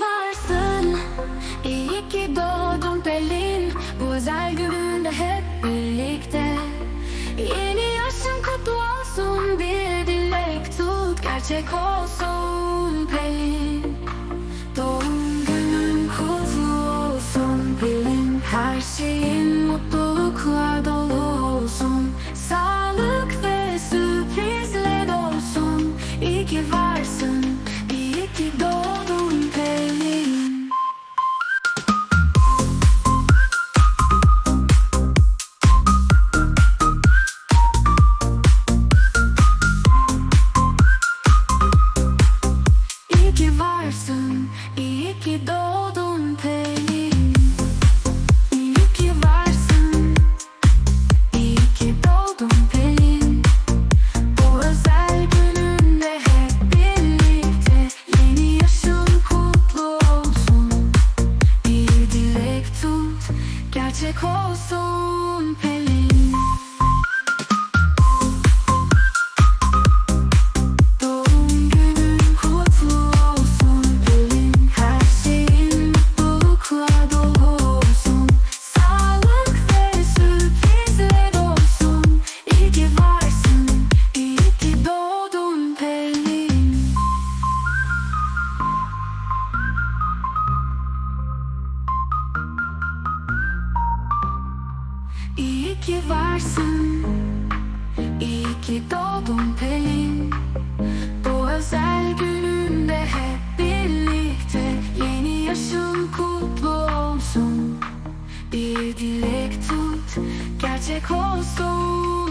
varsın. İyi ki doğdun Pelin. Bu özel gününde hep birlikte. Yeni yaşın kutlu olsun. Bir dilek tut gerçek olsun Pelin. Doğum günün kutlu olsun Pelin. Her şeyin mutlulukla dolu olsun. Sağlık ve sürprizle dolsun İyi ki varsın gerçek İyi ki varsın. İyi ki doğdun Pelin. Bu özel gününde hep birlikte Yeni yaşın kutlu olsun. Bir dilek tut Gerçek olsun.